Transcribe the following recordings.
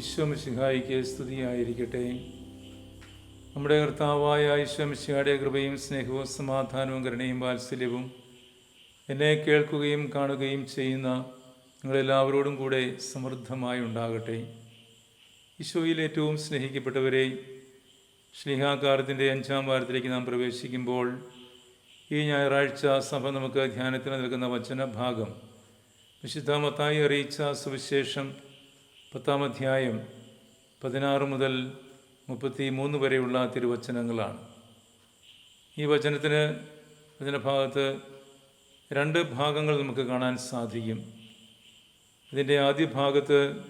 ഈശ്വമിശിഹായിക്ക് സ്തുതിയായിരിക്കട്ടെ. നമ്മുടെ കർത്താവായ ഈശ്വമിശിഹായുടെ കൃപയും സ്നേഹവും സമാധാനവും കരുണയും വാത്സല്യവും എന്നെ കേൾക്കുകയും കാണുകയും ചെയ്യുന്ന നിങ്ങളെല്ലാവരോടും കൂടെ സമൃദ്ധമായി ഉണ്ടാകട്ടെ. ഈശോയിൽ ഏറ്റവും സ്നേഹിക്കപ്പെട്ടവരെ സ്നേഹാകാരത്തിന്റെ അഞ്ചാം വാരത്തിലേക്ക് നാം പ്രവേശിക്കുമ്പോൾ ഈ ഞായറാഴ്ച സഭ നമുക്ക് ധ്യാനത്തിന് നൽകുന്ന വചനഭാഗം വിശുദ്ധ മത്തായി അറിയിച്ച സുവിശേഷം പത്താം അധ്യായം പതിനാറ് മുതൽ മുപ്പത്തി മൂന്ന് വരെയുള്ള തിരുവചനങ്ങളാണ്. ഈ വചനത്തിന് വചനഭാഗത്ത് രണ്ട് ഭാഗങ്ങൾ നമുക്ക് കാണാൻ സാധിക്കും. ഇതിന്റെ ആദ്യ ഭാഗത്ത്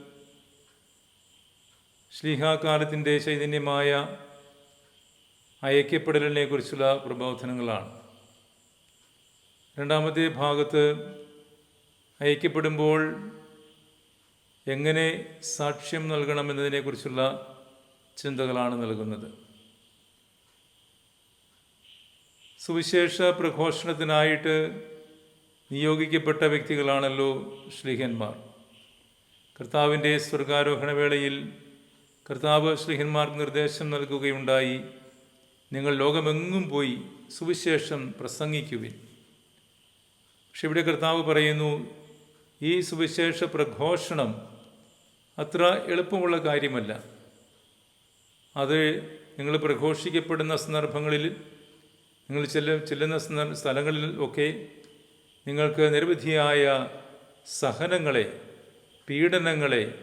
ശ്ലീഹാകാലത്തിന്റെ ചൈതന്യമായ അയക്കപ്പെടലിനെ കുറിച്ചുള്ള പ്രബോധനങ്ങളാണ്. രണ്ടാമത്തെ ഭാഗത്ത് ഐക്യപ്പെടുമ്പോൾ എങ്ങനെ സാക്ഷ്യം നൽകണമെന്നതിനെക്കുറിച്ചുള്ള ചിന്തകളാണ് നൽകുന്നത്. സുവിശേഷ പ്രഘോഷണത്തിനായിട്ട് നിയോഗിക്കപ്പെട്ട വ്യക്തികളാണല്ലോ ശ്ലീഹന്മാർ കർത്താവിന്റെ സ്വർഗാരോഹണ വേളയിൽ കർത്താവ് ശ്ലീഹന്മാർക്ക് നിർദ്ദേശം നൽകുകയുണ്ടായി. നിങ്ങൾ ലോകമെങ്ങും പോയി സുവിശേഷം പ്രസംഗിക്കുവിൻ. പക്ഷെ ഇവിടെ കർത്താവ് പറയുന്നു ഈ സുവിശേഷ പ്രഘോഷണം അത്ര എളുപ്പമുള്ള കാര്യമല്ല. അത് നിങ്ങൾ പ്രഘോഷിക്കപ്പെടുന്ന സന്ദർഭങ്ങളിൽ നിങ്ങൾ ചെല്ല ചെല്ലുന്ന സ്ഥലങ്ങളിൽ ഒക്കെ നിങ്ങൾക്ക് നിരവധിയായ സഹനങ്ങളെ പീഡനങ്ങളെ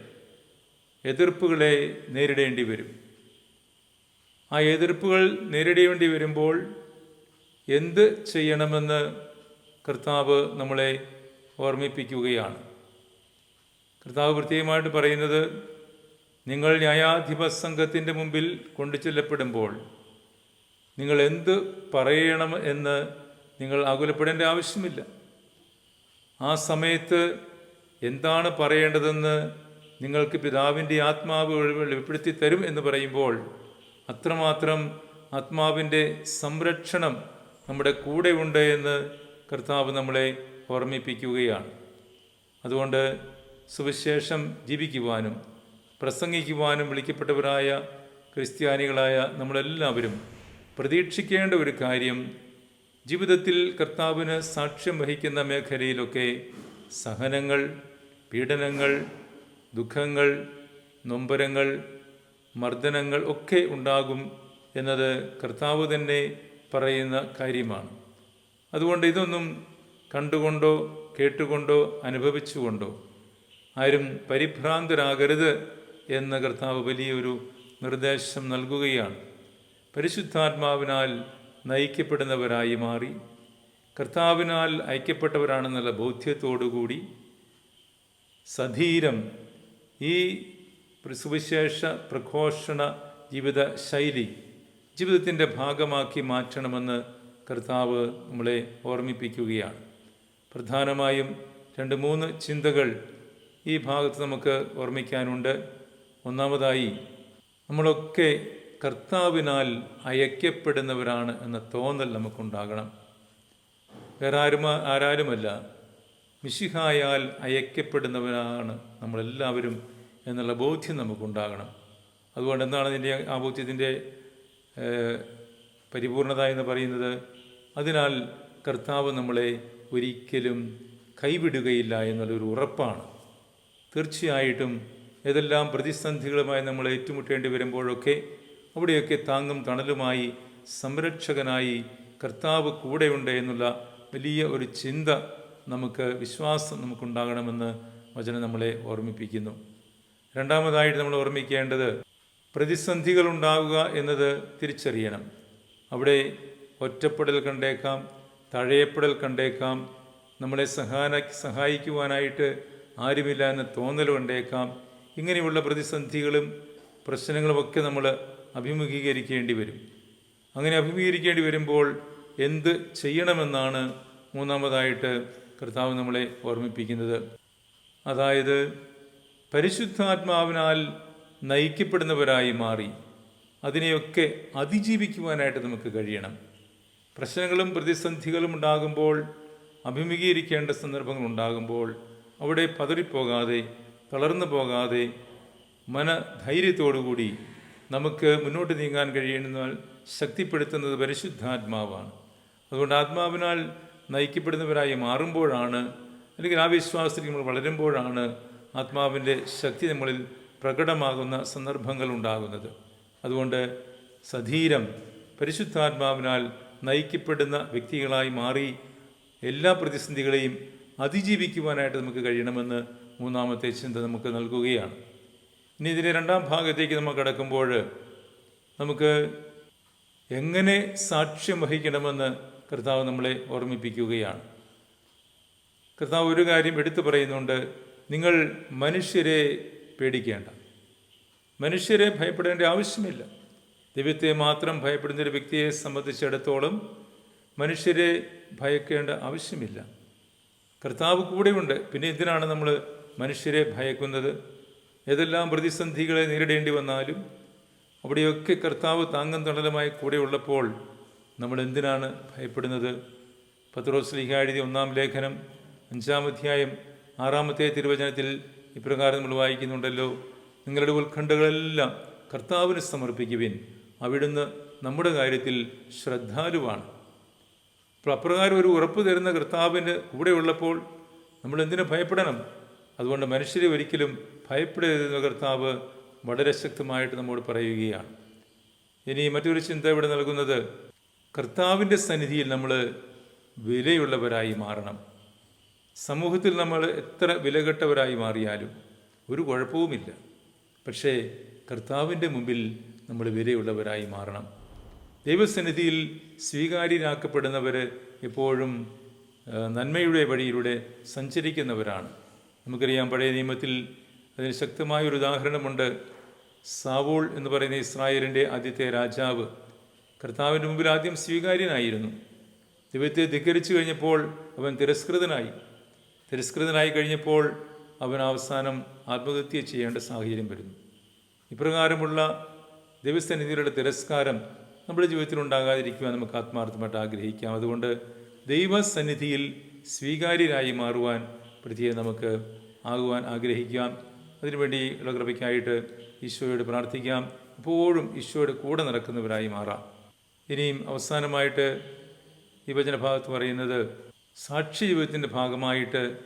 എതിർപ്പുകളെ നേരിടേണ്ടി വരും. ആ എതിർപ്പുകൾ നേരിടേണ്ടി വരുമ്പോൾ എന്ത് ചെയ്യണമെന്ന് കർത്താവ് നമ്മളെ ഓർമ്മിപ്പിക്കുകയാണ്. കർത്താവ് പ്രത്യേകമായിട്ട് പറയുന്നത് നിങ്ങൾ ന്യായാധിപ സംഘത്തിന്റെ മുമ്പിൽ കൊണ്ടു ചെല്ലപ്പെടുമ്പോൾ നിങ്ങൾ എന്ത് പറയണം എന്ന് നിങ്ങൾ ആകുലപ്പെടേണ്ട ആവശ്യമില്ല. ആ സമയത്ത് എന്താണ് പറയേണ്ടതെന്ന് നിങ്ങൾക്ക് പിതാവിന്റെ ആത്മാവ് വെളിപ്പെടുത്തി തരും എന്ന് പറയുമ്പോൾ അത്രമാത്രം ആത്മാവിന്റെ സംരക്ഷണം നമ്മുടെ കൂടെ ഉണ്ട് എന്ന് കർത്താവ് നമ്മളെ ഓർമ്മിപ്പിക്കുകയാണ്. അതുകൊണ്ട് സുവിശേഷം ജീവിക്കുവാനും പ്രസംഗിക്കുവാനും വിളിക്കപ്പെട്ടവരായ ക്രിസ്ത്യാനികളായ നമ്മളെല്ലാവരും പ്രതീക്ഷിക്കേണ്ട ഒരു കാര്യം ജീവിതത്തിൽ കർത്താവിന് സാക്ഷ്യം വഹിക്കുന്ന മേഖലയിലൊക്കെ സഹനങ്ങൾ പീഡനങ്ങൾ ദുഃഖങ്ങൾ നൊമ്പരങ്ങൾ മർദ്ദനങ്ങൾ ഒക്കെ ഉണ്ടാകും എന്നത് കർത്താവ് തന്നെ പറയുന്ന കാര്യമാണ്. അതുകൊണ്ട് ഇതൊന്നും കണ്ടുകൊണ്ടോ കേട്ടുകൊണ്ടോ അനുഭവിച്ചുകൊണ്ടോ ആരും പരിഭ്രാന്തരാകരുത് എന്ന് കർത്താവ് വലിയൊരു നിർദ്ദേശം നൽകുകയാണ്. പരിശുദ്ധാത്മാവിനാൽ നയിക്കപ്പെടുന്നവരായി മാറി കർത്താവിനാൽ ഐക്യപ്പെട്ടവരാണെന്നുള്ള ബോധ്യത്തോടുകൂടി സധീരം ഈ സുവിശേഷ പ്രഘോഷണ ജീവിത ശൈലി ജീവിതത്തിന്റെ ഭാഗമാക്കി മാറ്റണമെന്ന് കർത്താവ് നമ്മളെ ഓർമ്മിപ്പിക്കുകയാണ്. പ്രധാനമായും രണ്ട് മൂന്ന് ചിന്തകൾ ഈ ഭാഗത്ത് നമുക്ക് ഓർമ്മിക്കാനുണ്ട്. ഒന്നാമതായി നമ്മളൊക്കെ കർത്താവിനാൽ അയക്കപ്പെടുന്നവരാണ് എന്ന തോന്നൽ നമുക്കുണ്ടാകണം. വേറെ ആരും ആരാരുമല്ല. മിശിഹായാൽ അയക്കപ്പെടുന്നവരാണ് നമ്മളെല്ലാവരും എന്നുള്ള ബോധ്യം നമുക്കുണ്ടാകണം. അതുകൊണ്ട് എന്താണ് ഇതിന്റെ ആ ബോധ്യത്തിന്റെ പരിപൂർണത എന്ന് പറയുന്നത്? അതിനാൽ കർത്താവ് നമ്മളെ ഒരിക്കലും കൈവിടുകയില്ല എന്നുള്ളൊരു ഉറപ്പാണ്. തീർച്ചയായിട്ടും ഏതെല്ലാം പ്രതിസന്ധികളുമായി നമ്മൾ ഏറ്റുമുട്ടേണ്ടി വരുമ്പോഴൊക്കെ അവിടെയൊക്കെ താങ്ങും തണലുമായി സംരക്ഷകനായി കർത്താവ് കൂടെയുണ്ട് എന്നുള്ള വലിയ ഒരു ചിന്ത നമുക്ക് വിശ്വാസം നമുക്കുണ്ടാകണമെന്ന് വചനം നമ്മളെ ഓർമ്മിപ്പിക്കുന്നു. രണ്ടാമതായിട്ട് നമ്മൾ ഓർമ്മിക്കേണ്ടത് പ്രതിസന്ധികൾ ഉണ്ടാവുക എന്നത് തിരിച്ചറിയണം. അവിടെ ഒറ്റപ്പെടൽ കണ്ടേക്കാം തഴയപ്പെടൽ കണ്ടേക്കാം. നമ്മളെ സഹാന സഹായിക്കുവാനായിട്ട് ആരുമില്ല എന്ന് തോന്നൽ കൊണ്ടേക്കാം. ഇങ്ങനെയുള്ള പ്രതിസന്ധികളും പ്രശ്നങ്ങളുമൊക്കെ നമ്മൾ അഭിമുഖീകരിക്കേണ്ടി വരും. അങ്ങനെ അഭിമുഖീകരിക്കേണ്ടി വരുമ്പോൾ എന്ത് ചെയ്യണമെന്നാണ് മൂന്നാമതായിട്ട് കർത്താവ് നമ്മളെ ഓർമ്മിപ്പിക്കുന്നത്. അതായത് പരിശുദ്ധാത്മാവിനാൽ നയിക്കപ്പെടുന്നവരായി മാറി അതിനെയൊക്കെ അതിജീവിക്കുവാനായിട്ട് നമുക്ക് കഴിയണം. പ്രശ്നങ്ങളും പ്രതിസന്ധികളും ഉണ്ടാകുമ്പോൾ അഭിമുഖീകരിക്കേണ്ട സന്ദർഭങ്ങൾ ഉണ്ടാകുമ്പോൾ അവിടെ പതറിപ്പോകാതെ തളർന്നു പോകാതെ മനധൈര്യത്തോടുകൂടി നമുക്ക് മുന്നോട്ട് നീങ്ങാൻ കഴിയുന്ന ശക്തിപ്പെടുത്തുന്നത് പരിശുദ്ധാത്മാവാണ്. അതുകൊണ്ട് ആത്മാവിനാൽ നയിക്കപ്പെടുന്നവരായി മാറുമ്പോഴാണ് അല്ലെങ്കിൽ ആ വിശ്വാസത്തിൽ നമ്മൾ വളരുമ്പോഴാണ് ആത്മാവിന്റെ ശക്തി നമ്മളിൽ പ്രകടമാകുന്ന സന്ദർഭങ്ങൾ ഉണ്ടാകുന്നത്. അതുകൊണ്ട് സധീരം പരിശുദ്ധാത്മാവിനാൽ നയിക്കപ്പെടുന്ന വ്യക്തികളായി മാറി എല്ലാ പ്രതിസന്ധികളെയും അതിജീവിക്കുവാനായിട്ട് നമുക്ക് കഴിയണമെന്ന് മൂന്നാമത്തെ ചിന്ത നമുക്ക് നൽകുകയാണ്. ഇനി ഇതിന്റെ രണ്ടാം ഭാഗത്തേക്ക് നമ്മൾ കടക്കുമ്പോൾ നമുക്ക് എങ്ങനെ സാക്ഷ്യം വഹിക്കണമെന്ന് കർത്താവ് നമ്മളെ ഓർമ്മിപ്പിക്കുകയാണ്. കർത്താവ് ഒരു കാര്യം എടുത്തു പറയുന്നുണ്ട് നിങ്ങൾ മനുഷ്യരെ പേടിക്കേണ്ട. മനുഷ്യരെ ഭയപ്പെടേണ്ട ആവശ്യമില്ല. ദൈവത്തെ മാത്രം ഭയപ്പെടുന്ന ഒരു വ്യക്തിയെ സംബന്ധിച്ചിടത്തോളം മനുഷ്യരെ ഭയക്കേണ്ട ആവശ്യമില്ല. കർത്താവ് കൂടെയുണ്ട്. പിന്നെ എന്തിനാണ് നമ്മൾ മനുഷ്യരെ ഭയക്കുന്നത്? ഏതെല്ലാം പ്രതിസന്ധികളെ നേരിടേണ്ടി വന്നാലും അവിടെയൊക്കെ കർത്താവ് താങ്ങും തണലുമായി കൂടെ ഉള്ളപ്പോൾ നമ്മൾ എന്തിനാണ് ഭയപ്പെടുന്നത്? പത്രോസ്ലിഹ എഴുതിയ ഒന്നാം ലേഖനം അഞ്ചാം അധ്യായം ആറാമത്തെ തിരുവചനത്തിൽ ഇപ്രകാരം നമ്മൾ വായിക്കുന്നുണ്ടല്ലോ. നിങ്ങളുടെ ഉത്കണ്ഠകളെല്ലാം കർത്താവിന് സമർപ്പിക്കുവിൻ. അവിടുന്ന് നമ്മുടെ കാര്യത്തിൽ ശ്രദ്ധാലുവാണ്. അപ്പോൾ അപ്രകാരം ഒരു ഉറപ്പ് തരുന്ന കർത്താവിന് കൂടെ ഉള്ളപ്പോൾ നമ്മൾ എന്തിനു ഭയപ്പെടണം? അതുകൊണ്ട് മനുഷ്യരെ ഒരിക്കലും ഭയപ്പെടരുതെന്ന കർത്താവ് വളരെ ശക്തമായിട്ട് നമ്മോട് പറയുകയാണ്. ഇനി മറ്റൊരു ചിന്ത ഇവിടെ നൽകുന്നത് കർത്താവിന്റെ സന്നിധിയിൽ നമ്മൾ വിലയുള്ളവരായി മാറണം. സമൂഹത്തിൽ നമ്മൾ എത്ര വിലകെട്ടവരായി മാറിയാലും ഒരു കുഴപ്പവുമില്ല. പക്ഷേ കർത്താവിന്റെ മുമ്പിൽ നമ്മൾ വിലയുള്ളവരായി മാറണം. ദൈവസന്നിധിയിൽ സ്വീകാര്യരാക്കപ്പെടുന്നവർ എപ്പോഴും നന്മയുടെ വഴിയിലൂടെ സഞ്ചരിക്കുന്നവരാണ്. നമുക്കറിയാം പഴയ നിയമത്തിൽ അതിന് ശക്തമായ ഒരു ഉദാഹരണമുണ്ട്. സാവോൾ എന്ന് പറയുന്ന ഇസ്രായേലിന്റെ ആദ്യത്തെ രാജാവ് കർത്താവിന്റെ മുമ്പിൽ ആദ്യം സ്വീകാര്യനായിരുന്നു. ദൈവത്തെ ധിക്കരിച്ചു കഴിഞ്ഞപ്പോൾ അവൻ തിരസ്കൃതനായി. തിരസ്കൃതനായി കഴിഞ്ഞപ്പോൾ അവൻ അവസാനം ആത്മഹത്യ ചെയ്യേണ്ട സാഹചര്യം വരുന്നു. ഇപ്രകാരമുള്ള ദൈവസന്നിധിയിലുള്ള തിരസ്കാരം നമ്മുടെ ജീവിതത്തിൽ ഉണ്ടാകാതിരിക്കുവാൻ നമുക്ക് ആത്മാർത്ഥമായിട്ട് ആഗ്രഹിക്കാം. അതുകൊണ്ട് ദൈവസന്നിധിയിൽ സ്വീകാര്യരായി മാറുവാൻ പ്രത്യേകം നമുക്ക് ആകുവാൻ ആഗ്രഹിക്കാം. അതിനുവേണ്ടി ഉള്ള ഈശോയോട് പ്രാർത്ഥിക്കാം. എപ്പോഴും ഈശോയുടെ കൂടെ നടക്കുന്നവരായി മാറാം. ഇനിയും അവസാനമായിട്ട് ഈ വചനഭാഗത്ത് പറയുന്നത് സാക്ഷി ജീവിതത്തിന്റെ ഭാഗമായിട്ട്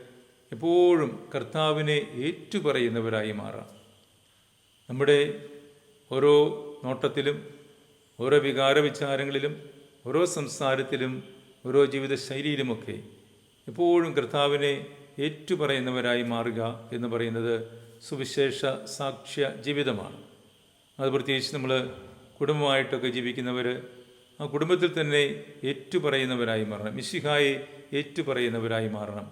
എപ്പോഴും കർത്താവിനെ ഏറ്റുപറയുന്നവരായി മാറാം. നമ്മുടെ ഓരോ നോട്ടത്തിലും ഓരോ വികാര വിചാരങ്ങളിലും ഓരോ സംസാരത്തിലും ഓരോ ജീവിത ശൈലിയിലുമൊക്കെ എപ്പോഴും കർത്താവിനെ ഏറ്റുപറയുന്നവരായി മാറുക എന്ന് പറയുന്നത് സുവിശേഷ സാക്ഷ്യ ജീവിതമാണ്. അത് പ്രത്യേകിച്ച് നമ്മൾ കുടുംബമായിട്ടൊക്കെ ജീവിക്കുന്നവർ ആ കുടുംബത്തിൽ തന്നെ ഏറ്റുപറയുന്നവരായി മാറണം. മിശിഹായെ ഏറ്റുപറയുന്നവരായി മാറണം.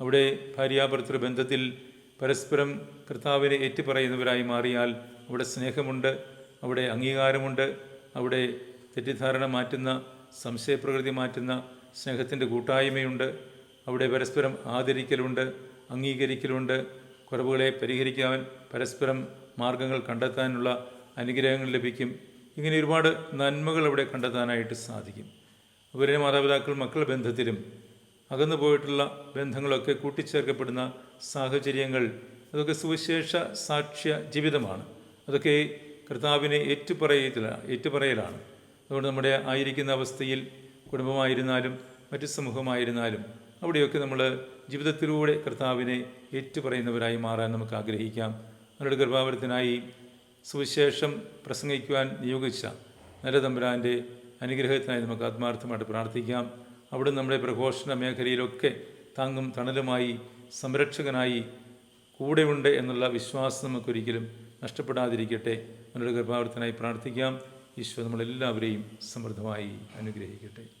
അവിടെ ഭാര്യാഭർത്തൃ ബന്ധത്തിൽ പരസ്പരം കർത്താവിനെ ഏറ്റുപറയുന്നവരായി മാറിയാൽ അവിടെ സ്നേഹമുണ്ട് അവിടെ അംഗീകാരമുണ്ട് അവിടെ തെറ്റിദ്ധാരണ മാറ്റുന്ന സംശയപ്രകൃതി മാറ്റുന്ന സ്നേഹത്തിന്റെ കൂട്ടായ്മയുണ്ട്. അവിടെ പരസ്പരം ആദരിക്കലുണ്ട് അംഗീകരിക്കലുണ്ട്. കുറവുകളെ പരിഹരിക്കാൻ പരസ്പരം മാർഗങ്ങൾ കണ്ടെത്താനുള്ള അനുഗ്രഹങ്ങൾ ലഭിക്കും. ഇങ്ങനെ ഒരുപാട് നന്മകൾ അവിടെ കണ്ടെത്താനായിട്ട് സാധിക്കും. അവരുടെ മാതാപിതാക്കൾ മക്കളുടെ ബന്ധത്തിലും അകന്നു പോയിട്ടുള്ള ബന്ധങ്ങളൊക്കെ കൂട്ടിച്ചേർക്കപ്പെടുന്ന സാഹചര്യങ്ങൾ അതൊക്കെ സുവിശേഷ സാക്ഷ്യ ജീവിതമാണ്. അതൊക്കെ കർത്താവിനെ ഏറ്റുപറയത്തില്ല ഏറ്റുപറയലാണ്. അതുകൊണ്ട് നമ്മുടെ ആയിരിക്കുന്ന അവസ്ഥയിൽ കുടുംബമായിരുന്നാലും മറ്റു സമൂഹമായിരുന്നാലും അവിടെയൊക്കെ നമ്മൾ ജീവിതത്തിലൂടെ കർത്താവിനെ ഏറ്റുപറയുന്നവരായി മാറാൻ നമുക്ക് ആഗ്രഹിക്കാം. നല്ലൊരു കൃപാവരത്തിനായി സുവിശേഷം പ്രസംഗിക്കുവാൻ നിയോഗിച്ച നല്ല തമ്പുരാന്റെ അനുഗ്രഹത്തിനായി നമുക്ക് ആത്മാർത്ഥമായിട്ട് പ്രാർത്ഥിക്കാം. അവിടെ നമ്മുടെ പ്രഘോഷണ മേഖലയിലൊക്കെ താങ്ങും തണലുമായി സംരക്ഷകനായി കൂടെയുണ്ട് എന്നുള്ള വിശ്വാസം നമുക്കൊരിക്കലും നഷ്ടപ്പെടാതിരിക്കട്ടെ. അവരുടെ കൃപാവർത്തനായി പ്രാർത്ഥിക്കാം. ഈശോ നമ്മളെല്ലാവരെയും സമൃദ്ധമായി അനുഗ്രഹിക്കട്ടെ.